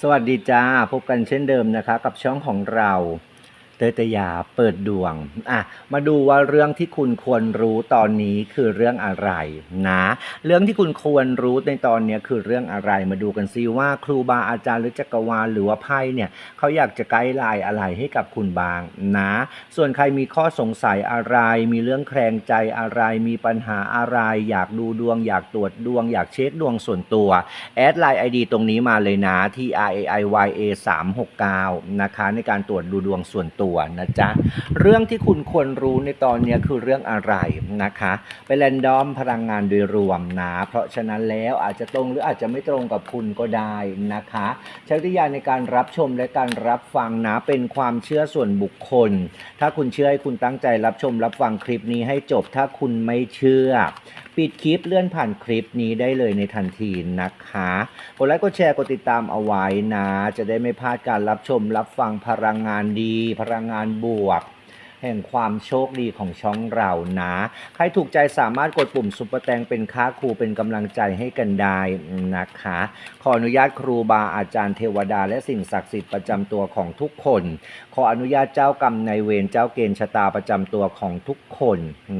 สวัสดีจ้า พบกันเช่นเดิมนะคะ กับช่องของเรา เตยตยาเปิดดวงอะมาดูว่าเรื่องที่คุณควรรู้ตอนนี้คือเรื่องอะไรนะ เรื่องที่คุณควรรู้ในตอนนี้คือเรื่องอะไรมาดูกันซิว่าครูบาอาจารย์หรือจักรวาลหรือว่าไพ่เนี่ยเขาอยากจะไกด์ไลน์อะไรให้กับคุณบางนะ ส่วนใครมีข้อสงสัยอะไร มีเรื่องแคลงใจอะไร มีปัญหาอะไร อยากดูดวง อยากตรวจดวง อยากเช็คดวงส่วนตัวแอดไลน์ ID ตรงนี้มาเลยนะที่ R A I Y A 3 6 9นะคะในการตรวจดูดวงส่วนตัวนะจ๊ะ เรื่องที่คุณควรรู้ในตอนนี้คือเรื่องอะไรนะคะไปแรนดอมพลังงานโดยรวมนะ เพราะฉะนั้นแล้วอาจจะตรงหรืออาจจะไม่ตรงกับคุณก็ได้นะคะ ใช้วิทยาในการรับชมและการรับฟังนะเป็นความเชื่อส่วนบุคคล ถ้าคุณเชื่อให้คุณตั้งใจรับชมรับฟังคลิปนี้ให้จบถ้าคุณไม่เชื่อ ปิดคลิปเลื่อนผ่านคลิปนี้ได้เลยในทันทีนะคะกดไลค์กดแชร์กดติดตามเอาไว้นะ จะได้ไม่พลาดการรับชมรับฟังพลังงานดี พลังงานบวก แห่งความโชคดีของช่องเรานะ ใครถูกใจสามารถกดปุ่มซุปเปอร์แตงเป็นค้าครูเป็นกำลังใจให้กันได้นะคะ ขออนุญาตครูบาอาจารย์เทวดา และสิ่งศักดิ์สิทธิ์ประจำตัวของทุกคน ขออนุญาตเจ้ากรรมนายเวรเจ้าเกณฑ์ชะตาประจำตัวของทุกคน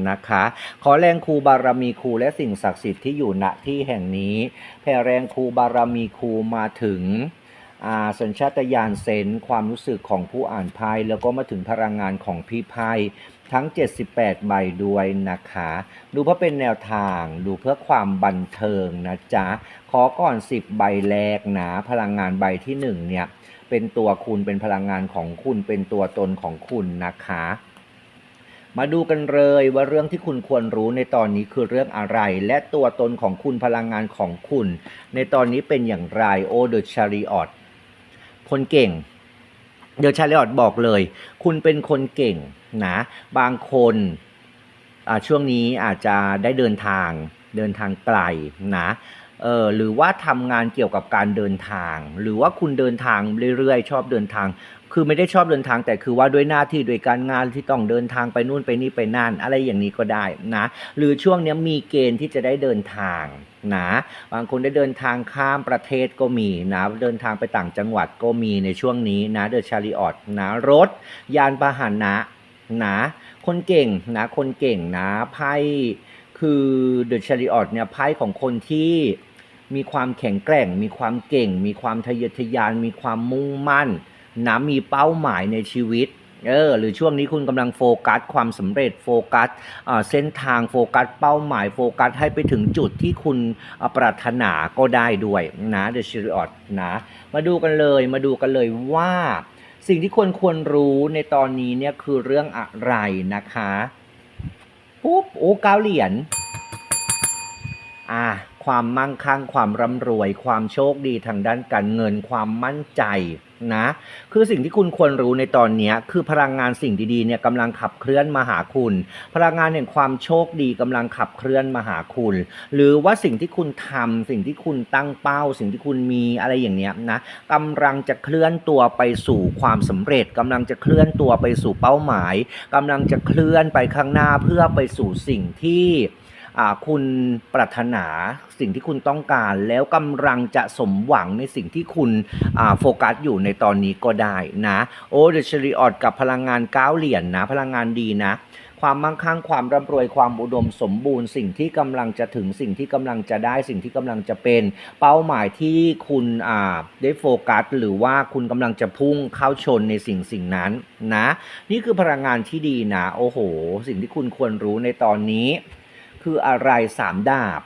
นะคะ ขอแรงครูบารมีครูและสิ่งศักดิ์สิทธิ์ที่อยู่ณที่แห่งนี้แผ่แรงครูบารมีครูมาถึง สัญชาตญาณเซนความรู้สึกของผู้อ่านไพ่แล้วก็มาถึงพลังงานของพี่ไพ่ทั้ง 78 ใบด้วยนะคะ ดูเพื่อเป็นแนวทาง ดูเพื่อความบันเทิงนะจ๊ะ ขอก่อน 10 ใบแรกนะ พลังงานใบที่ 1 เนี่ย เป็นตัวคุณ เป็นพลังงานของคุณ เป็นตัวตนของคุณนะคะ มาดูกันเลยว่าเรื่องที่คุณควรรู้ในตอนนี้คือเรื่องอะไร และตัวตนของคุณพลังงานของคุณ ในตอนนี้เป็นอย่างไร โอเดอะชาริออต คนเก่ง เดี๋ยวชาลีออตบอกเลย คุณเป็นคนเก่งนะ บางคนช่วงนี้อาจจะได้เดินทางเดินทางไกลนะเออหรือว่าทำงานเกี่ยวกับการเดินทาง หรือว่าคุณเดินทางเรื่อยๆ ชอบเดินทาง คือไม่ได้ชอบเดินทางแต่คือว่าด้วยหน้าที่ด้วยการงานที่ต้องเดินทางไปนู่นไปนี่ไปนั่น อะไรอย่างนี้ก็ได้นะหรือช่วงนี้มีเกณฑ์ที่จะได้เดินทางนะบางคนได้เดินทางข้ามประเทศก็มีนะเดินทางไปต่างจังหวัดก็มีในช่วงนี้นะเดอะชาริออตนะรถ ยานพาหนะนะคนเก่งนะคนเก่งนะไพ่คือเดอะชาริออตเนี่ยไพ่ของคนที่มีความแข็งแกร่ง มีความเก่ง มีความทะเยอทะยาน มีความมุ่งมั่น นะมีเป้าหมายในชีวิตเออหรือช่วงนี้คุณกำลังโฟกัสความสำเร็จโฟกัสเส้นทางโฟกัสเป้าหมายโฟกัสให้ไปถึงจุดที่คุณปรารถนาก็ได้ด้วยนะเดชิริออตนะมาดูกันเลยมาดูกันเลยว่า สิ่งที่ควรควรรู้ในตอนนี้เนี่ยคือเรื่องอะไรนะคะปุ๊บโอ้เก้าเหรียญอ่า ความมั่งคั่งความร่ำรวย ความโชคดีทางด้านการเงินความมั่นใจนะคือสิ่งที่คุณควรรู้ในตอนนี้คือพลังงานสิ่งดีๆเนี่ยกำลังขับเคลื่อนมาหาคุณ พลังงานแห่งความโชคดีกำลังขับเคลื่อนมาหาคุณ หรือว่าสิ่งที่คุณทำสิ่งที่คุณตั้งเป้า สิ่งที่คุณมีอะไรอย่างเนี้ยนะกำลังจะเคลื่อนตัวไปสู่ความสำเร็จกำลังจะเคลื่อนตัวไปสู่เป้าหมายกำลังจะเคลื่อนไปข้างหน้าเพื่อไปสู่สิ่งที่ คุณปรารถนาสิ่งที่คุณต้องการ แล้วกำลังจะสมหวังในสิ่งที่คุณโฟกัสอยู่ในตอนนี้ก็ได้นะโอ้เดชริออดกับพลังงานก้าวเหรียญนนะพลังงานดีนะความมั่งคั่งความร่ำรวยความอุดมสมบูรณ์ สิ่งที่กำลังจะถึงสิ่งที่กำลังจะได้สิ่งที่กำลังจะเป็นเป้าหมายที่คุณได้โฟกัส หรือว่าคุณกำลังจะพุ่งเข้าชนในสิ่งสิ่งนั้นนะ นี่คือพลังงานที่ดีนะ โอ้โห สิ่งที่คุณควรรู้ในตอนนี้ คืออะไรสามดาบ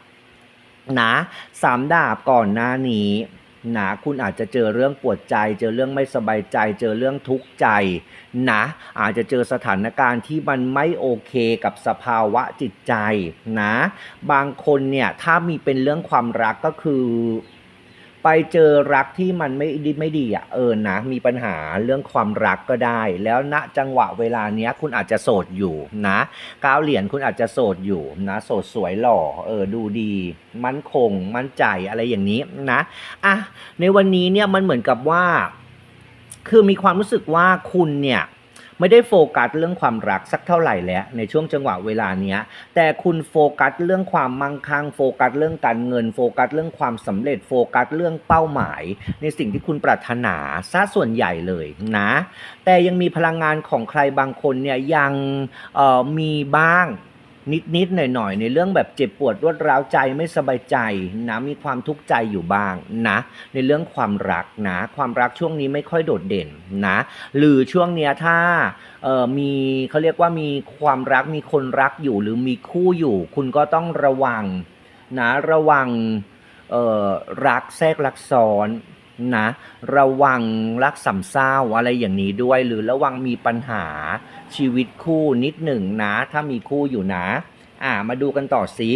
นะสามดาบก่อนหน้านี้นะคุณอาจจะเจอเรื่องปวดใจ เจอเรื่องไม่สบายใจ เจอเรื่องทุกข์ใจนะอาจจะเจอสถานการณ์ที่มันไม่โอเคกับสภาวะจิตใจนะบางคนเนี่ยถ้ามีเป็นเรื่องความรักก็คือ ไปเจอรักที่มันไม่ดีไม่ดีอะเออนะ มีปัญหาเรื่องความรักก็ได้ แล้วณจังหวะเวลาเนี้ยคุณอาจจะโสดอยู่นะก้าวเหรียญคุณอาจจะโสดอยู่นะโสดสวยหล่อเออดูดี มั่นคง มั่นใจอะไรอย่างนี้นะอะในวันนี้เนี่ยมันเหมือนกับว่า คือมีความรู้สึกว่าคุณเนี่ย ไม่ได้โฟกัสเรื่องความรักสักเท่าไหร่แล้วในช่วงจังหวะเวลาเนี้ย แต่คุณโฟกัสเรื่องความมั่งคั่งโฟกัสเรื่องการเงินโฟกัสเรื่องความสำเร็จโฟกัสเรื่องเป้าหมาย ในสิ่งที่คุณปรารถนาซะส่วนใหญ่เลยนะ แต่ยังมีพลังงานของใครบางคนเนี่ยยังมีบ้าง นิดๆหน่อยๆ ในเรื่องแบบเจ็บปวดรวดร้าวใจไม่สบายใจนะมีความทุกข์ใจอยู่บ้างนะ ในเรื่องความรักนะ ความรักช่วงนี้ไม่ค่อยโดดเด่นนะ หรือช่วงเนี้ยถ้าเอ่อมีเขาเรียกว่ามีความรักมีคนรักอยู่หรือมีคู่อยู่ คุณก็ต้องระวังนะระวังเอ่อรักแทรกรักซ้อน นะระวังรักสำเศร้าอะไรอย่างนี้ด้วย หรือระวังมีปัญหาชีวิตคู่นิดหนึ่งนะ ถ้ามีคู่อยู่นะ อ่ามาดูกันต่อสิ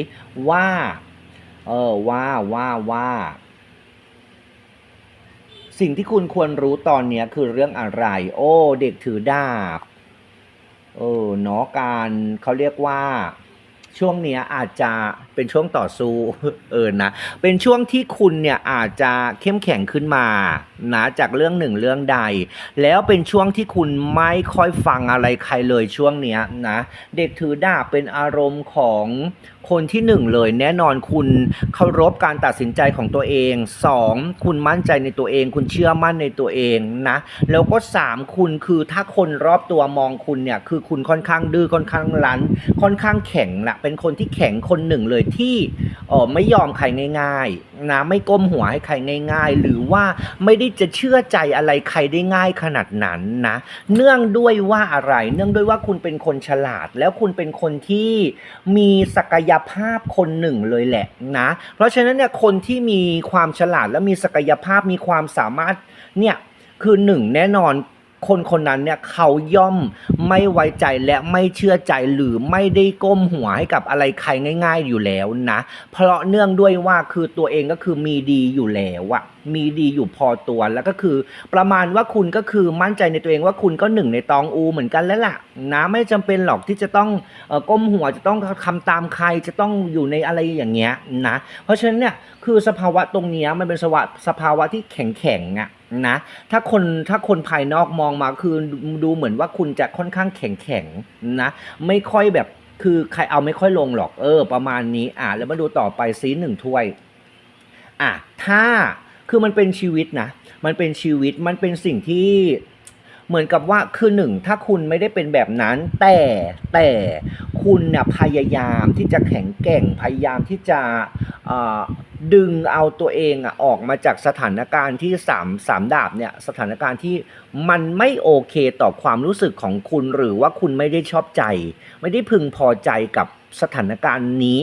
ว่าเออว่าว่าว่า สิ่งที่คุณควรรู้ตอนนี้คือเรื่องอะไร โอ้ เด็กถือดาบเออเนาะการเขาเรียกว่า ช่วงเนี้ยอาจจะเป็นช่วงต่อสู้เออนะ เป็นช่วงที่คุณเนี่ยอาจจะเข้มแข็งขึ้นมานะจากเรื่องหนึ่งเรื่องใด แล้วเป็นช่วงที่คุณไม่ค่อยฟังอะไรใครเลยช่วงเนี้ยนะ เด็กถือดาบเป็นอารมณ์ของคนที่หนึ่งเลยแน่นอนคุณเคารพการตัดสินใจของตัวเองสองคุณมั่นใจในตัวเอง คุณเชื่อมั่นในตัวเองนะ แล้วก็สามคุณคือถ้าคนรอบตัวมองคุณเนี่ยคือคุณค่อนข้างดื้อค่อนข้างรั้น ค่อนข้างแข็งละเป็น็นคนที่แข็งคนหนึ่งเลยที่ออไม่ยอมใครง่ายๆนะไม่ก้มหัวให้ใครง่าย ๆ หรือว่าไม่ได้จะเชื่อใจอะไรใครได้ง่ายขนาดนั้นนะ เนื่องด้วยว่าอะไร เนื่องด้วยว่าคุณเป็นคนฉลาด แล้วคุณเป็นคนที่มีศักยภาพคนหนึ่งเลยแหละนะ เพราะฉะนั้นเนี่ยคนที่มีความฉลาดและมีศักยภาพมีความสามารถเนี่ยคือหนึ่งแน่นอน คนคนนั้นเนี่ยเขาย่อมไม่ไว้ใจและไม่เชื่อใจหรือไม่ได้ก้มหัวให้กับอะไรใครง่าย ๆ อยู่แล้วนะ เพราะเนื่องด้วยว่าคือตัวเองก็คือมีดีอยู่แล้วอะมีดีอยู่พอตัวแล้วก็คือ ประมาณว่าคุณก็คือมั่นใจในตัวเองว่าคุณก็หนึ่งในตองอูเหมือนกันแล้วล่ะนะไม่จำเป็นหรอกที่จะต้องเออก้มหัวจะต้องทำตามใครจะต้องอยู่ในอะไรอย่างเงี้ยนะเพราะฉะนั้นเนี่ยคือสภาวะตรงนี้มันเป็นสภาวะสภาวะที่แข็งแข็งๆอะ นะ ถ้าคนถ้าคนภายนอกมองมาคือดูเหมือนว่าคุณจะค่อนข้างแข็งแข็งนะ ไม่ค่อยแบบคือใครเอาไม่ค่อยลงหรอกเออ ประมาณนี้ อะแล้วมาดูต่อไปซีหนึ่งถ้วย อะถ้าคือมันเป็นชีวิตนะ มันเป็นชีวิตมันเป็นสิ่งที่เหมือนกับว่าคือหนึ่งถ้าคุณไม่ได้เป็นแบบนั้น แต่แต่คุณเนี่ยพยายามที่จะแข็งแกร่งพยายามที่จะเอ่ ดึงเอาตัวเองอะออกมาจากสถานการณ์ที่สามสามดาบเนี่ยสถานการณ์ที่มันไม่โอเคต่อความรู้สึกของคุณหรือว่าคุณไม่ได้ชอบใจ ไม่ได้พึงพอใจกับสถานการณ์นี้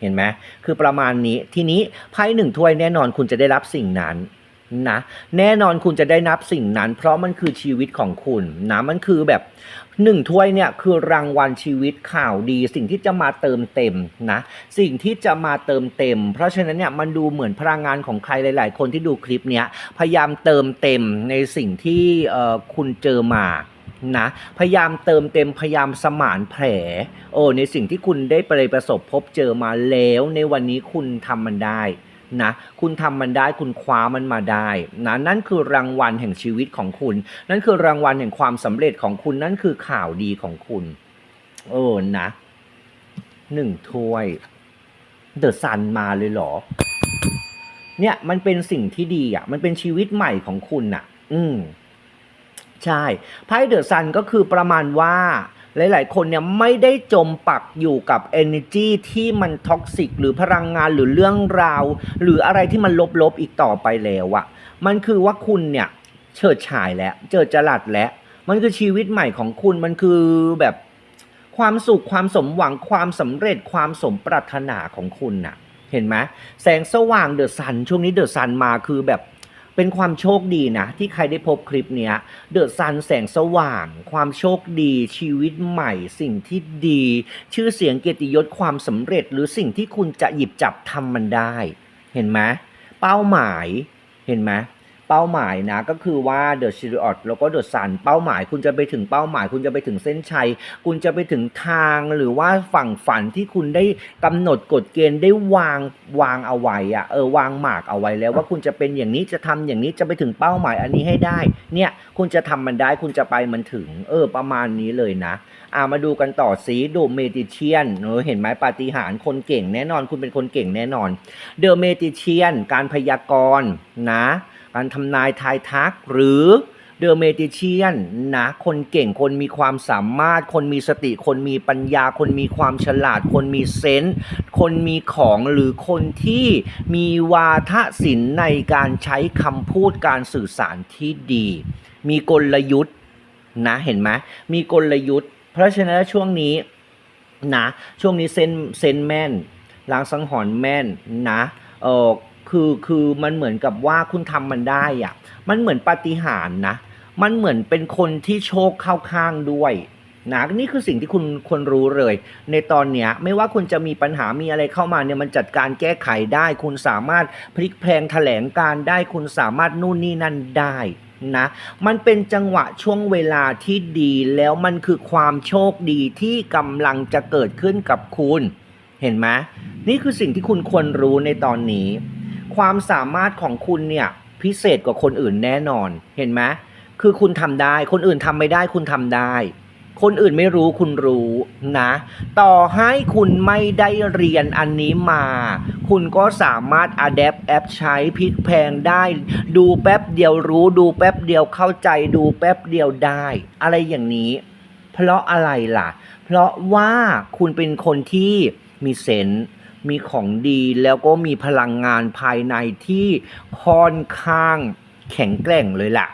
เห็นไหมคือประมาณนี้ทีนี้ไพ่หนึ่งถ้วยแน่นอนคุณจะได้รับสิ่งนั้นนะแน่นอนคุณจะได้นับสิ่งนั้น เพราะมันคือชีวิตของคุณนะมันคือแบบ หนึ่งถ้วยเนี่ยคือรางวัลชีวิตข่าวดี สิ่งที่จะมาเติมเต็มนะสิ่งที่จะมาเติมเต็ม เพราะฉะนั้นเนี่ยมันดูเหมือนพลังงานของใครหลาย ๆ คนที่ดูคลิปเนี้ยพยายามเติมเต็มในสิ่งที่คุณเจอมานะพยายามเติมเต็มพยายามสมานแผลโอ้ในสิ่งที่คุณได้ไปประสบพบเจอมาแล้ว ในวันนี้คุณทำมันได้ นะคุณทำมันได้คุณคว้ามันมาได้นะนั่นคือรางวัลแห่งชีวิตของคุณ นั่นคือรางวัลแห่งความสำเร็จของคุณนั่นคือข่าวดีของคุณโอ้นะหนึ่งถ้วยเดอะซันมาเลยเหรอ เนี่ยมันเป็นสิ่งที่ดีอะ มันเป็นชีวิตใหม่ของคุณอะ อืม ใช่ไพ่เดอะซันก็คือประมาณว่า หลาย ๆ คนเนี่ยไม่ได้จมปักอยู่กับ energy ที่มันท็อกซิกหรือพลังงานหรือเรื่องราว หรืออะไรที่มันลบ ๆ อีกต่อไปแล้วอะมันคือว่าคุณเนี่ยเฉิดฉายแล้วเจอจรัดแล้วมันคือชีวิตใหม่ของคุณมันคือแบบความสุขความสมหวังความสำเร็จความสมปรารถนาของคุณน่ะ เห็นไหมแสงสว่างเดอะซันช่วงนี้เดอะซันมาคือแบบ เป็นความโชคดีนะ ที่ใครได้พบคลิปเนี้ยเดอะซันแสงสว่าง ความโชคดี ชีวิตใหม่ สิ่งที่ดี ชื่อเสียงเกียรติยศความสำเร็จ หรือสิ่งที่คุณจะหยิบจับทำมันได้ เห็นไหมเป้าหมายเห็นไหม เป้าหมายนะก็คือว่า The s h i r i o t แล้วก็ The Sun เป้าหมายคุณจะไปถึงเป้าหมาย คุณจะไปถึงเส้นชัย คุณจะไปถึงทางหรือว่าฝั่งฝันที่คุณได้กำหนดกฎเกณฑ์ได้วางวางเอาไว้อะเออวางหมากเอาไว้แล้วว่าคุณจะเป็นอย่างนี้จะทำอย่างนี้จะไปถึงเป้าหมายอันนี้ให้ได้ เนี่ยคุณจะทำมันได้คุณจะไปมันถึง เออประมาณนี้เลยนะอ่ามาดูกันต่อสีดูเมดิเชียนเออเห็นไหมปาฏิหาริย์คนเก่งแน่นอน คุณเป็นคนเก่งแน่นอน เดอะเมดิเชียนการพยากรณ์นะ การทำนายทายทักหรือเดอะเมดิเชียนนะคนเก่งคนมีความสามารถ คนมีสติ คนมีปัญญา คนมีความฉลาด คนมีเซนส์คนมีของหรือคนที่มีวาทศิลป์ในการใช้คำพูดการสื่อสารที่ดี มีกลยุทธ์นะเห็นไหมมีกลยุทธ์ เพราะฉะนั้นช่วงนี้นะช่วงนี้เซนเซนแม่นล้างสังหรณ์แม่นนะเออ คือคือมันเหมือนกับว่าคุณทำมันได้อะมันเหมือนปาฏิหาริย์นะ มันเหมือนเป็นคนที่โชคเข้าข้างด้วยนะนี่คือสิ่งที่คุณควรรู้เลย ในตอนเนี้ยไม่ว่าคุณจะมีปัญหามีอะไรเข้ามาเนี่ยมันจัดการแก้ไขได้ คุณสามารถพลิกแพลงแถลงการได้ คุณสามารถนู่นนี่นั่นได้นะมันเป็นจังหวะช่วงเวลาที่ดีแล้วมันคือความโชคดีที่กำลังจะเกิดขึ้นกับคุณ เห็นไหมนี่คือสิ่งที่คุณควรรู้ในตอนนี้ ความสามารถของคุณเนี่ยพิเศษกว่าคนอื่นแน่นอน เห็นไหมคือคุณทำได้ คนอื่นทำไม่ได้คุณทำได้ คนอื่นไม่รู้คุณรู้นะ ต่อให้คุณไม่ได้เรียนอันนี้มา คุณก็สามารถ adapt แอปใช้พลิกแพงได้ ดูแป๊บเดียวรู้ ดูแป๊บเดียวเข้าใจ ดูแป๊บเดียวได้ อะไรอย่างนี้ เพราะอะไรล่ะ เพราะว่าคุณเป็นคนที่มีเซนส์ มีของดีแล้วก็มีพลังงานภายในที่ค่อนข้างแข็งแกร่งเลยล่ะ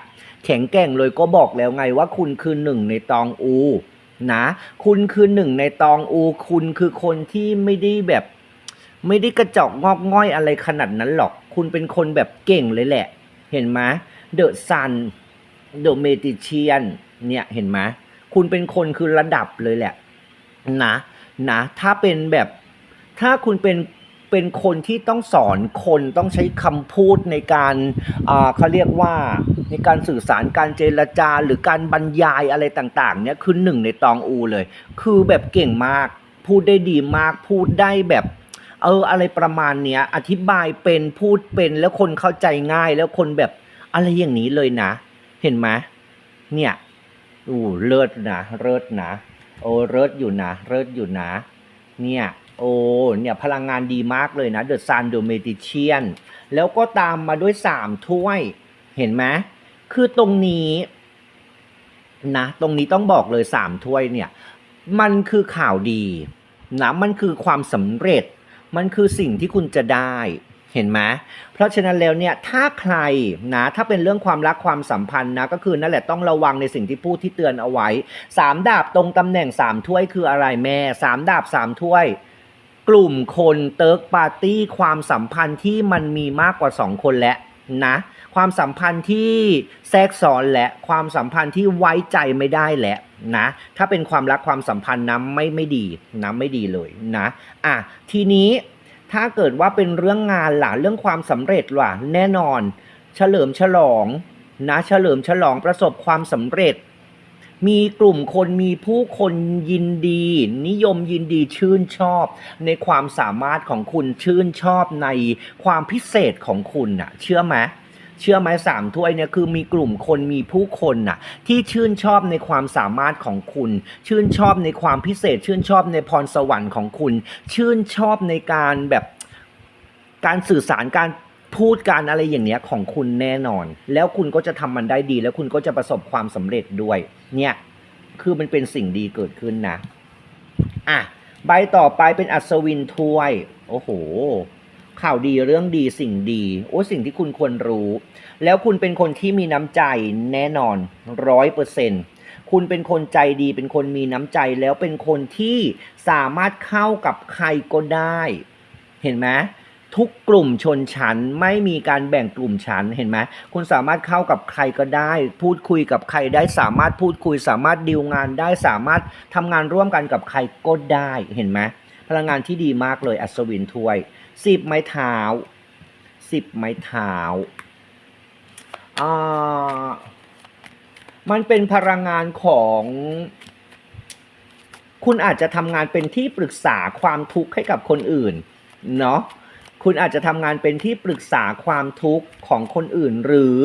แข็งแกร่งเลยก็บอกแล้วไงว่าคุณคือหนึ่งในตองอูนะคุณคือหนึ่งในตองอู คุณคือคนที่ไม่ได้แบบ ไม่ได้กระจอกงอกง่อยอะไรขนาดนั้นหรอก คุณเป็นคนแบบเก่งเลยแหละ เห็นไหมเดอะซันเดอะเมติเชียนเนี่ยเห็นไหมคุณเป็นคนคือระดับเลยแหละนะนะ ถ้าเป็นแบบ ถ้าคุณเป็นเป็นคนที่ต้องสอนคนต้องใช้คำพูดในการอ่าเขาเรียกว่าในการสื่อสารการเจรจาหรือการบรรยายอะไรต่างๆเนี่ยคือหนึ่งในตองอูเลย คือแบบเก่งมาก พูดได้ดีมากพูดได้แบบเอออะไรประมาณเนี้ยอธิบายเป็นพูดเป็นแล้วคนเข้าใจง่ายแล้วคนแบบอะไรอย่างนี้เลยนะ เห็นไหมเนี่ยอู้เลิศนะเลิศนะโอ้เลิศอยู่นะเลิศอยู่นะ เนี่ย โอ้เนี่ยพลังงานดีมากเลยนะ The Sun The Magician แล้วก็ตามมาด้วยสามถ้วยเห็นไหมคือตรงนี้นะตรงนี้ต้องบอกเลยสามถ้วยเนี่ยมันคือข่าวดีนะมันคือความสำเร็จ มันคือสิ่งที่คุณจะได้เห็นไหมเพราะฉะนั้นแล้วเนี่ยถ้าใครนะถ้าเป็นเรื่องความรักความสัมพันธ์นะก็คือนั่นแหละต้องระวังในสิ่งที่พูดที่เตือนเอาไว้สามดาบตรงตำแหน่งสามถ้วยคืออะไรแม่สามดาบสามถ้วย กลุ่มคนเติร์กปาร์ตี้ความสัมพันธ์ที่มันมีมากกว่าสองคนและนะความสัมพันธ์ที่แทรกซ้อนและความสัมพันธ์ที่ไว้ใจไม่ได้แหละนะถ้าเป็นความรักความสัมพันธ์นะไม่ไม่ดีนะไม่ดีเลยนะอะทีนี้ถ้าเกิดว่าเป็นเรื่องงานล่ะเรื่องความสำเร็จล่ะแน่นอน เฉลิมฉลองนะเฉลิมฉลองประสบความสำเร็จ มีกลุ่มคนมีผู้คนยินดี นิยมยินดีชื่นชอบ ในความสามารถของคุณชื่นชอบในความพิเศษของคุณน่ะ เชื่อไหมเชื่อไหมสามถ้วยเนี่ยคือมีกลุ่มคนมีผู้คนน่ะ ที่ชื่นชอบในความสามารถของคุณ ชื่นชอบในความพิเศษ ชื่นชอบในพรสวรรค์ของคุณ ชื่นชอบในการแบบการสื่อสารการพูดการอะไรอย่างเนี้ยของคุณแน่นอน แล้วคุณก็จะทำมันได้ดี แล้วคุณก็จะประสบความสำเร็จด้วย เนี่ย คือมันเป็นสิ่งดีเกิดขึ้นนะ อะ ใบต่อไปเป็นอัศวินถ้วย โอ้โห ข่าวดีเรื่องดีสิ่งดี โอ้สิ่งที่คุณควรรู้ แล้วคุณเป็นคนที่มีน้ำใจแน่นอนร้อยเปอร์เซ็นคุณเป็นคนใจดีเป็นคนมีน้ำใจแล้วเป็นคนที่สามารถเข้ากับใครก็ได้ เห็นไหม ทุกกลุ่มชนชั้นไม่มีการแบ่งกลุ่มชั้นเห็นไหมคุณสามารถเข้ากับใครก็ได้ พูดคุยกับใครได้สามารถพูดคุย สามารถดีลงานได้สามารถทำงานร่วมกันกับใครก็ได้เห็นไหมพลังงานที่ดีมากเลยอัศวินถ้วยสิบไม้เท้าสิบไม้เท้าอ่ามันเป็นพลังงานของคุณอาจจะทำงานเป็นที่ปรึกษาความทุกข์ให้กับคนอื่น เนาะ คุณอาจจะทำงานเป็นที่ปรึกษาความทุกข์ของคนอื่น หรือ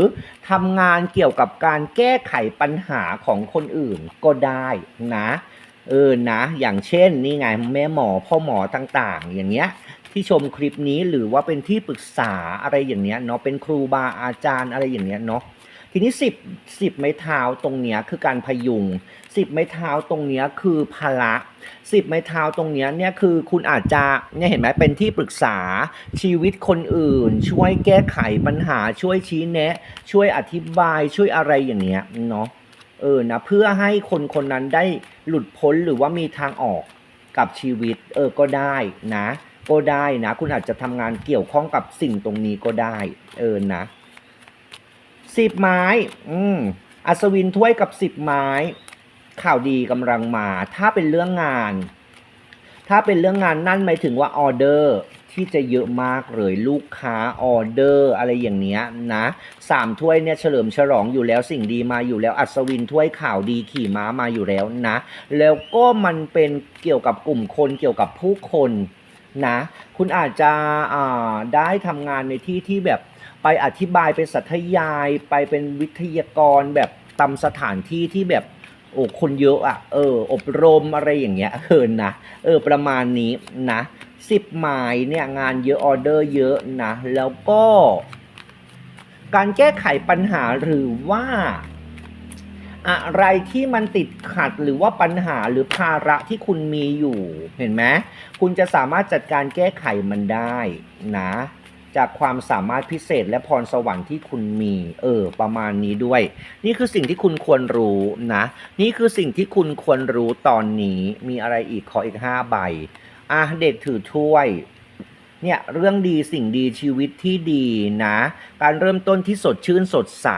ทำงานเกี่ยวกับการแก้ไขปัญหาของคนอื่นก็ได้นะเออนะ อย่างเช่นนี่ไงแม่หมอพ่อหมอต่างๆ อย่างเงี้ยที่ชมคลิปนี้หรือว่าเป็นที่ปรึกษาอะไรอย่างเนี้ยเนาะเป็นครูบาอาจารย์อะไรอย่างเนี้ยเนาะทีนี้สิบสิบไม้เท้าตรงเนี้ยคือการพยุง สิบไม้เท้าตรงเนี้ยคือภาระสิบไม้เท้าตรงเนี้ยเนี่ยคือคุณอาจจะเนี่ยเห็นไหมเป็นที่ปรึกษาชีวิตคนอื่น ช่วยแก้ไขปัญหาช่วยชี้แนะ ช่วยอธิบายช่วยอะไรอย่างเงี้ยเนาะเออนะเพื่อให้คนคนนั้นได้หลุดพ้นหรือว่ามีทางออกกับชีวิตเออก็ได้นะ ก็ได้นะ คุณอาจจะทำงานเกี่ยวข้องกับสิ่งตรงนี้ก็ได้ เออนะสิบไม้ อืมอัศวินถ้วยกับสิบไม้ ข่าวดีกำลังมา ถ้าเป็นเรื่องงาน ถ้าเป็นเรื่องงานนั่นหมายถึงว่าออเดอร์ที่จะเยอะมากเลยลูกค้าออเดอร์อะไรอย่างเนี้ยนะสามถ้วยเนี่ยเฉลิมฉลองอยู่แล้วสิ่งดีมาอยู่แล้วอัศวินถ้วยข่าวดีขี่ม้ามาอยู่แล้วนะ แล้วก็มันเป็นเกี่ยวกับกลุ่มคนเกี่ยวกับผู้คนนะคุณอาจจะได้ทำงานในที่ที่แบบไปอธิบายเป็นสัทยาย ไปเป็นวิทยากรแบบตามสถานที่ที่แบบ โอ้คนเยอะอะ่ะ เออ อบรมอะไรอย่างเงี้ยเออนะเออ ประมาณนี้นะสิบหมายเนี่ยงานเยอะออเดอร์เยอะนะ แล้วก็ การแก้ไขปัญหาหรือว่า อะไรที่มันติดขัดหรือว่าปัญหาหรือภาระที่คุณมีอยู่ เห็นไหมคุณจะสามารถจัดการแก้ไขมันได้นะ จากความสามารถพิเศษและพรสวรรค์ที่คุณมี เออ ประมาณนี้ด้วย นี่คือสิ่งที่คุณควรรู้นะ นี่คือสิ่งที่คุณควรรู้ตอนนี้มีอะไรอีกขออีกห้าใบอะเด็กถือถ้วยเนี่ยเรื่องดีสิ่งดีชีวิตที่ดีนะ การเริ่มต้นที่สดชื่นสดใส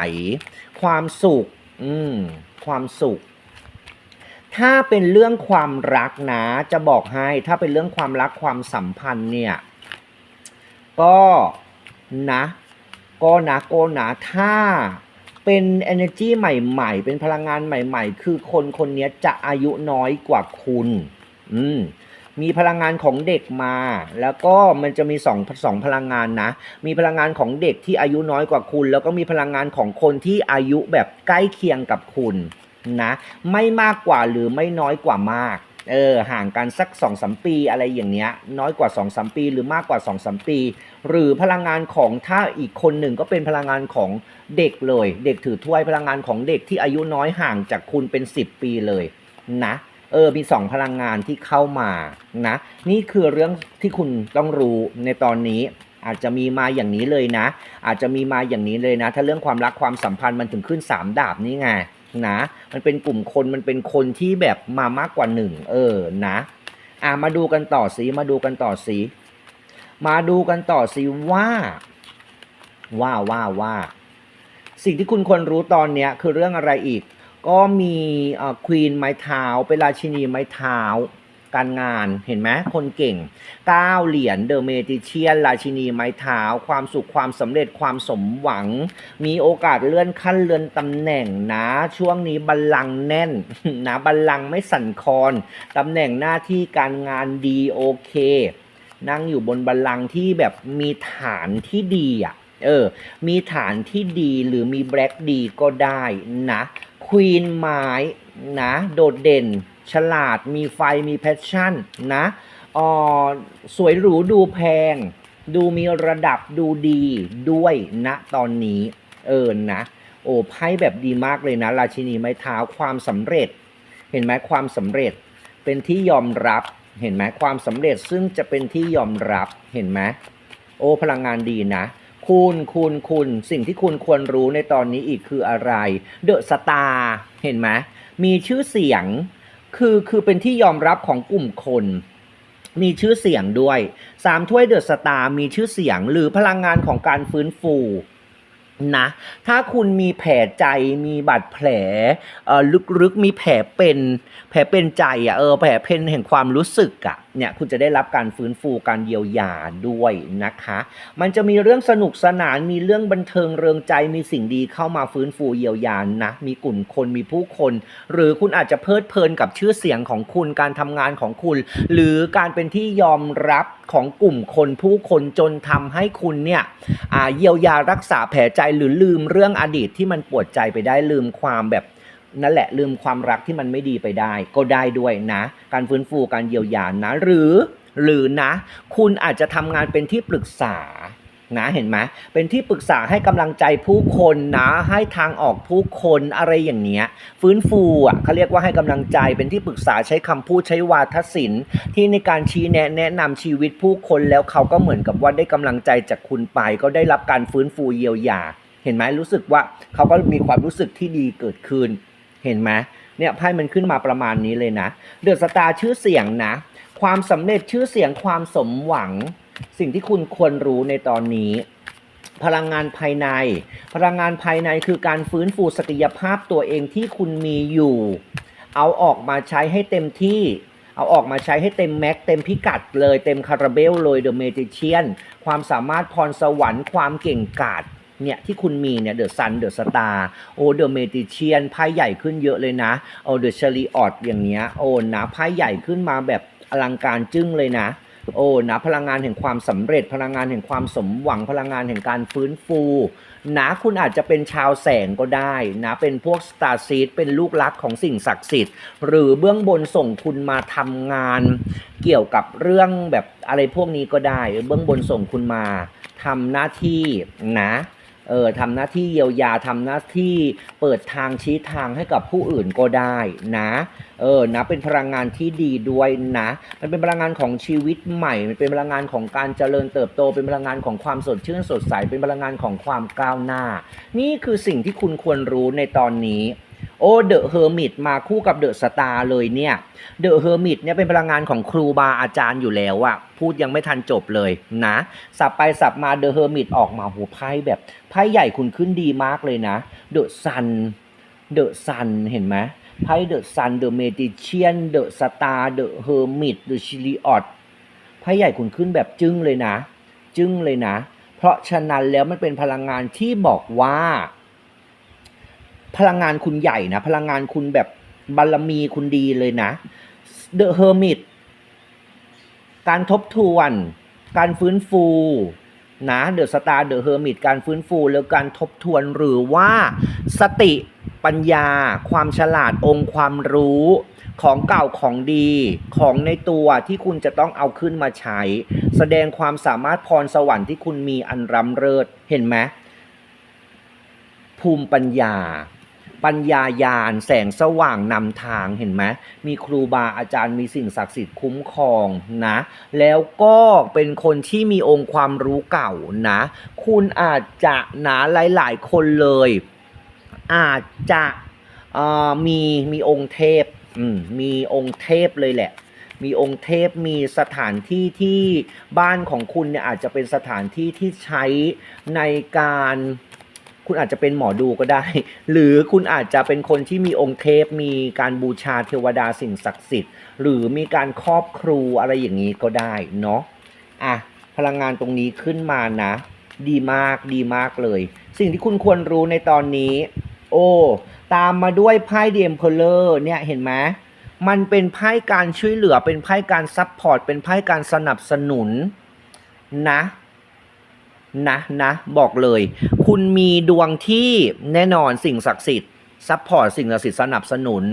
ความสุข อืม ความสุข ถ้าเป็นเรื่องความรักนะ จะบอกให้ถ้าเป็นเรื่องความรักความสัมพันธ์เนี่ย ก็นะก็นะก็นะถ้าเป็น energy ใหม่ ๆ เป็นพลังงานใหม่ ๆ คือคนคนนี้จะอายุน้อยกว่าคุณ อืมมีพลังงานของเด็กมา แล้วก็มันจะมีสองสองพลังงานนะ มีพลังงานของเด็กที่อายุน้อยกว่าคุณ แล้วก็มีพลังงานของคนที่อายุแบบใกล้เคียงกับคุณนะ ไม่มากกว่าหรือไม่น้อยกว่ามาก เออห่างกันสัก2องสมปีอะไรอย่างเงี้ย น้อยกว่า2องสมปี หรือมากกว่า2องสมปี หรือพลังงานของถ้าอีกคนหนึ่งก็เป็นพลังงานของเด็กเลย เด็กถือถ้วยพลังงานของเด็กที่อายุน้อยห่างจากคุณเป็น 10 ปีเลยนะเออมีสองพลังงานที่เข้ามานะ นี่คือเรื่องที่คุณต้องรู้ในตอนนี้อาจจะมีมาอย่างนี้เลยนะ อาจจะมีมาอย่างนี้เลยนะ ถ้าเรื่องความรักความสัมพันธ์มันถึงขึ้นสามดาบนี่ไงนะ มันเป็นกลุ่มคนมันเป็นคนที่แบบมามากกว่าหนึ่งเออนะ อะมาดูกันต่อสิมาดูกันต่อสิ มาดูกันต่อสิว่า ว่าว่าว่า สิ่งที่คุณควรรู้ตอนนี้คือเรื่องอะไรอีก ก็มีควีนไม้เท้าเป็นราชินีไม้เท้าการงานเห็นไหมคนเก่งก้าเหรียญเดอะเมจิเชียนราชินีไม้เท้า ความสุขความสำเร็จความสมหวัง มีโอกาสเลื่อนขั้นเลื่อนตำแหน่งนะ ช่วงนี้บัลลังก์แน่นนะบัลลังก์ไม่สั่นคลอนตำแหน่งหน้าที่การงานดีโอเค นั่งอยู่บนบัลลังก์ที่แบบมีฐานที่ดีอะเออ มีฐานที่ดีหรือมีแบล็กดีก็ได้นะควีนไม้นะ โดดเด่น ฉลาดมีไฟมีแพชชั่นนะออสวยหรูดูแพง ดูมีระดับดูดีด้วยนะตอนนี้เออนะ โอ้ไพ่แบบดีมากเลยนะ ราชินีไม้เท้าความสำเร็จ เห็นไหมความสำเร็จเป็นที่ยอมรับ เห็นไหมความสำเร็จซึ่งจะเป็นที่ยอมรับเห็นไหมโอ้พลังงานดีนะ คุณคุณคุณสิ่งที่คุณควรรู้ในตอนนี้อีกคืออะไร เดอะสตาร์เห็นไหมมีชื่อเสียงคือคือเป็นที่ยอมรับของกลุ่มคนมีชื่อเสียงด้วยสามถ้วยเดอะสตาร์มีชื่อเสียง หรือพลังงานของการฟื้นฟู นะถ้าคุณมีแผลใจมีบาดแผลเอ่อลึกๆมีแผลเป็นแผลเป็นใจอะเออแผลเป็นแห่งความรู้สึกอะเนี่ยคุณจะได้รับการฟื้นฟูการเยียวยาด้วยนะคะ มันจะมีเรื่องสนุกสนานมีเรื่องบันเทิงเริงใจมีสิ่งดีเข้ามาฟื้นฟูเยียวยานะมีกลุ่มคนมีผู้คน หรือคุณอาจจะเพลิดเพลินกับชื่อเสียงของคุณการทำงานของคุณ หรือการเป็นที่ยอมรับของกลุ่มคนผู้คนจนทำให้คุณเนี่ยเยียวยารักษาแผลใจหรือลืมเรื่องอดีตที่มันปวดใจไปได้ลืมความแบบนั่นแหละลืมความรักที่มันไม่ดีไปได้ ก็ได้ด้วยนะ การฟื้นฟูการเยียวยานะ หรือ หรือนะ คุณอาจจะทำงานเป็นที่ปรึกษา นะเห็นไหมเป็นที่ปรึกษาให้กำลังใจผู้คนนะ ให้ทางออกผู้คนอะไรอย่างเงี้ย ฟื้นฟูอะเขาเรียกว่าให้กำลังใจเป็นที่ปรึกษาใช้คำพูดใช้วาทศิลป์ ที่ในการชี้แนะแนะนำชีวิตผู้คนแล้วเขาก็เหมือนกับว่าได้กำลังใจจากคุณไป ก็ได้รับการฟื้นฟูเยียวยา เห็นไหมรู้สึกว่าเขาก็มีความรู้สึกที่ดีเกิดขึ้น เห็นไหมเนี่ยไพ่มันขึ้นมาประมาณนี้เลยนะ เดือดสตาร์ชื่อเสียงนะ ความสำเร็จชื่อเสียงความสมหวัง สิ่งที่คุณควรรู้ในตอนนี้ พลังงานภายใน พลังงานภายในคือการฟื้นฟูศักยภาพตัวเองที่คุณมีอยู่ เอาออกมาใช้ให้เต็มที่เอาออกมาใช้ให้เต็มแม็กเต็มพิกัดเลยเต็มคาราเบลเลยเดอะเมจิเชียนความสามารถพรสวรรค์ความเก่งกาจเนี่ยที่คุณมีเนี่ยเดอะซันเดอะสตาร์โอเดอะเมจิเชียนไพ่ใหญ่ขึ้นเยอะเลยนะโอเดอะชลีออดอย่างเงี้ยโอ้นะไพ่ใหญ่ขึ้นมาแบบอลังการจึ้งเลยนะ โอ้นะพลังงานแห่งความสำเร็จพลังงานแห่งความสมหวังพลังงานแห่งการฟื้นฟูนะคุณอาจจะเป็นชาวแสงก็ได้นะเป็นพวกสตาร์ซีดเป็นลูกรักของสิ่งศักดิ์สิทธิ์ หรือเบื้องบนส่งคุณมาทำงานเกี่ยวกับเรื่องแบบอะไรพวกนี้ก็ได้ เบื้องบนส่งคุณมาทำหน้าที่นะ เออทำหน้าที่เยียวยาทำหน้าที่เปิดทางชี้ทางให้กับผู้อื่นก็ได้นะเออนะเป็นพลังงานที่ดีด้วยนะ มันเป็นพลังงานของชีวิตใหม่ มันเป็นพลังงานของการเจริญเติบโต เป็นพลังงานของความสดชื่นสดใส เป็นพลังงานของความก้าวหน้า นี่คือสิ่งที่คุณควรรู้ในตอนนี้ โอ้เดอะเฮอร์มิตมาคู่กับเดอะสตาร์เลยเนี่ยเดอะเฮอร์มิตเนี่ยเป็นพลังงานของครูบาอาจารย์อยู่แล้วอะพูดยังไม่ทันจบเลยนะสับไปสับมาเดอะเฮอร์มิตออกมาโหไพ่แบบไพ่ใหญ่คุณขึ้นดีมากเลยนะเดอะซันเดอะซันเห็นไหมไพ่เดอะซันเดอะเมดิเชียนเดอะสตาร์เดอะเฮอร์มิตเดอะชิลิออดไพ่ใหญ่คุณขึ้นแบบจึ้งเลยนะ จึ้งเลยนะ เพราะฉะนั้นแล้วมันเป็นพลังงานที่บอกว่า พลังงานคุณใหญ่นะ พลังงานคุณแบบบารมีคุณดีเลยนะเดอะเฮอร์มิตการทบทวน การฟื้นฟูนะเดอะสตาร์เดอะเฮอร์มิตการฟื้นฟูแล้วการทบทวนหรือว่าสติปัญญา ความฉลาดองค์ความรู้ของเก่าของดีของในตัวที่คุณจะต้องเอาขึ้นมาใช้ แสดงความสามารถพรสวรรค์ที่คุณมีอันรำเลิศเห็นไหมภูมิปัญญา ปัญญายานแสงสว่างนำทางเห็นไหมมีครูบาอาจารย์มีสิ่งศักดิ์สิทธิ์คุ้มครองนะ แล้วก็เป็นคนที่มีองค์ความรู้เก่านะ คุณอาจจะนะหลาย ๆ คนเลย อาจจะมีมีองค์เทพมมีองค์เทพเลยแหละมีองค์เทพมีสถานที่ที่บ้านของคุณเนี่ยอาจจะเป็นสถานที่ที่ใช้ในการ คุณอาจจะเป็นหมอดูก็ได้ หรือคุณอาจจะเป็นคนที่มีองค์เทพ มีการบูชาเทวดาสิ่งศักดิ์สิทธิ์ หรือมีการครอบครูอะไรอย่างนี้ก็ได้เนาะอะพลังงานตรงนี้ขึ้นมานะ ดีมากดีมากเลย สิ่งที่คุณควรรู้ในตอนนี้ โอ้ตามมาด้วยไพ่เดียมเพลเลอร์เนี่ยเห็นไหมมันเป็นไพ่การช่วยเหลือเป็นไพ่การซัพพอร์ตเป็นไพ่การสนับสนุนนะ นะนะบอกเลย คุณมีดวงที่แน่นอนสิ่งศักดิ์สิทธิ์ซัพพอร์ตสิ่งศักดิ์สิทธิ์สนับสนุน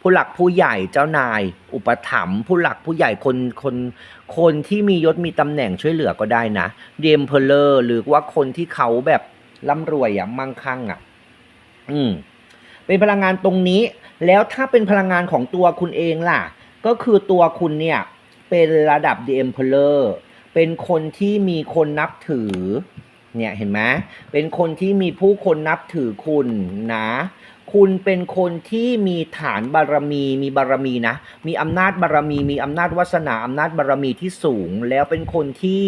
ผู้หลักผู้ใหญ่เจ้านาย อุปถัมภ์ผู้หลักผู้ใหญ่คนคนคนที่มียศมีตำแหน่งช่วยเหลือก็ได้นะเดมเพลเลอร์หรือว่าคนที่เขาแบบร่ำรวยอะมั่งคั่งอะอืมเป็นพลังงานตรงนี้ แล้วถ้าเป็นพลังงานของตัวคุณเองล่ะ ก็คือตัวคุณเนี่ย เป็นระดับ The Emperor เเป็นคนที่มีคนนับถือ เนี่ยเห็นไหมเป็นคนที่มีผู้คนนับถือคุณนะ คุณเป็นคนที่มีฐานบารมี มีบารมีนะ มีอำนาจบารมี มีอำนาจวาสนาอำนาจบารมีที่สูง แล้วเป็นคนที่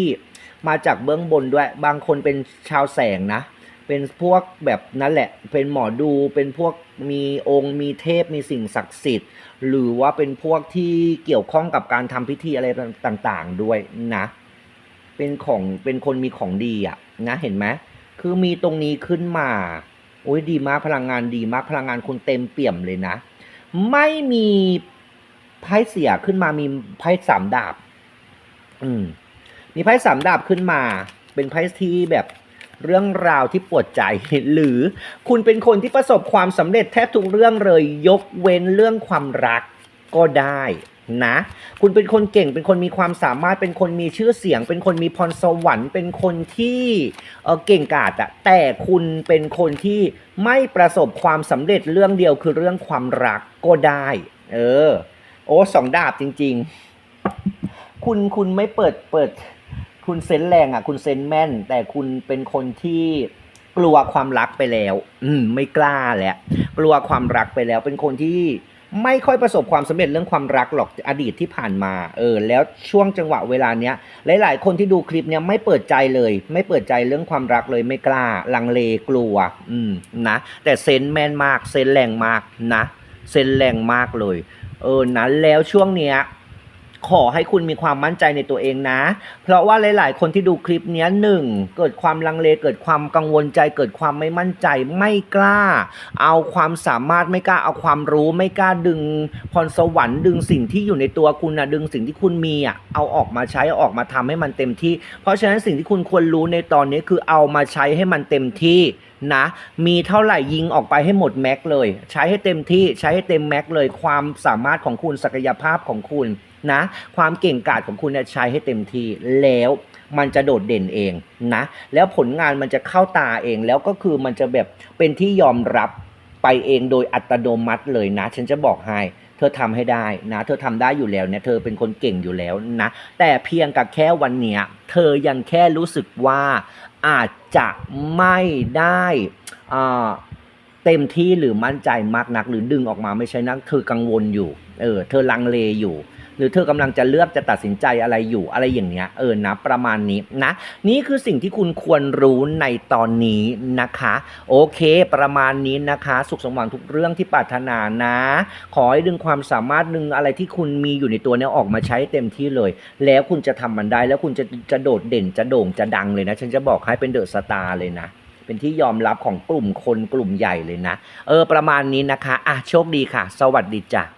มาจากเบื้องบนด้วย บางคนเป็นชาวแสงนะเป็นพวกแบบนั้นแหละ เป็นหมอดู เป็นพวกมีองค์ มีเทพ มีสิ่งศักดิ์สิทธิ์ หรือว่าเป็นพวกที่เกี่ยวข้องกับการทำพิธีอะไรต่างๆ ด้วยนะ เป็นของเป็นคนมีของดีอะนะเห็นไหมคือมีตรงนี้ขึ้นมาโอ้ยดีมากพลังงานดีมากพลังงานคุณเต็มเปี่ยมเลยนะ ไม่มีไพ่เสียขึ้นมามีไพ่สามดาบ อืม มีไพ่สามดาบขึ้นมา เป็นไพ่ที่แบบเรื่องราวที่ปวดใจหรือคุณเป็นคนที่ประสบความสำเร็จแทบทุกเรื่องเลย ยกเว้นเรื่องความรักก็ได้ นะ คุณเป็นคนเก่ง เป็นคนมีความสามารถ เป็นคนมีชื่อเสียง เป็นคนมีพรสวรรค์ เป็นคนที่เเก่งกาจอะแต่คุณเป็นคนที่ไม่ประสบความสำเร็จเรื่องเดียวคือเรื่องความรักก็ได้ เออ โอ้สองดาบจริง ๆ คุณคุณไม่เปิดเปิด คุณเซนแรงอะคุณเซนแม่น แต่คุณเป็นคนที่กลัวความรักไปแล้ว อืม ไม่กล้าแล้ว กลัวความรักไปแล้ว เป็นคนที่ ไม่ค่อยประสบความสำเร็จเรื่องความรักหรอกอดีตที่ผ่านมา เออ แล้วช่วงจังหวะเวลาเนี้ย หลาย ๆ คนที่ดูคลิปเนี้ยไม่เปิดใจเลย ไม่เปิดใจเรื่องความรักเลยไม่กล้า ลังเลกลัว อืมนะแต่เซนแมนมากเซนแรงมากนะเซนแรงมากเลย เออนะแล้วช่วงเนี้ย ขอให้คุณมีความมั่นใจในตัวเองนะ เพราะว่าหลาย ๆ คนที่ดูคลิปนี้หนึ่งเกิดความลังเลเกิดความกังวลใจ เกิดความไม่มั่นใจไม่กล้า เอาความสามารถไม่กล้าเอาความรู้ไม่กล้าดึงพรสวรรค์ดึงสิ่งที่อยู่ในตัวคุณนะดึงสิ่งที่คุณมีอะเอาออกมาใช้อออกมาทำให้มันเต็มที่ เพราะฉะนั้นสิ่งที่คุณควรรู้ในตอนนี้คือเอามาใช้ให้มันเต็มที่นะมีเท่าไหร่ยิงออกไปให้หมดแม็กเลย ใช้ให้เต็มที่ใช้ให้เต็มแม็กเลยความสามารถของคุณศักยภาพของคุณ นะ ความเก่งกาจของคุณเนี่ยใช้ให้เต็มที่แล้วมันจะโดดเด่นเองนะ แล้วผลงานมันจะเข้าตาเองแล้วก็คือมันจะแบบเป็นที่ยอมรับไปเองโดยอัตโนมัติเลยนะ ฉันจะบอกให้ เธอทำให้ได้นะ เธอทำได้อยู่แล้วเนี่ยเธอเป็นคนเก่งอยู่แล้วนะ แต่เพียงกับแค่วันเนี้ยเธอยังแค่รู้สึกว่าอาจจะไม่ได้อ่าเต็มที่หรือมั่นใจมากนัก หรือดึงออกมาไม่ใช่นักเธอกังวลอยู่เออเธอลังเลอยู่ หรือเธอกำลังจะเลือกจะตัดสินใจอะไรอยู่อะไรอย่างเงี้ยเออนะประมาณนี้นะนี่คือสิ่งที่คุณควรรู้ในตอนนี้นะคะ โอเค ประมาณนี้นะคะ สุขสมหวังทุกเรื่องที่ปรารถนานะ ขอให้ดึงความสามารถดึงอะไรที่คุณมีอยู่ในตัวเนี้ยออกมาใช้เต็มที่เลย แล้วคุณจะทำมันได้แล้วคุณจะจะโดดเด่นจะโด่งจะดังเลยนะ ฉันจะบอกให้เป็นเดอะสตาร์เลยนะเป็นที่ยอมรับของกลุ่มคนกลุ่มใหญ่เลยนะ เออ ประมาณนี้นะคะ อะ โชคดีค่ะ สวัสดีจ้ะ